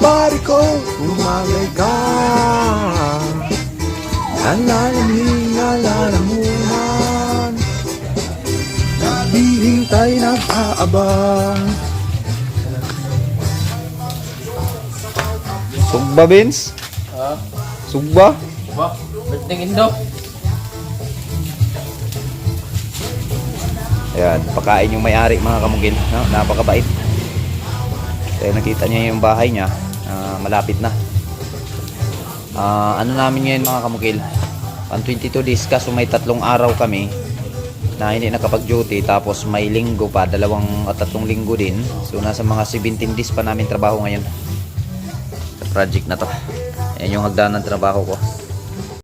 body ko Umagay ka Alalaming alalamunan Naghihintay nag-aabang Sugba, Vince? Ha? Sugba? Ba? Birthday Indo. Ayan, pakain yung may-ari mga kamugil. No? Napakabait. Kaya nakita niya yung bahay niya. Malapit na. Ah, ano namin ngayon mga kamugil? Pang 22 days kaso may tatlong araw kami na hindi nakapag-duty tapos may linggo pa, dalawang at tatlong linggo din. So nasa mga 17 days pa namin trabaho ngayon. Project na to. Ayan yung hagdanan trabaho ko.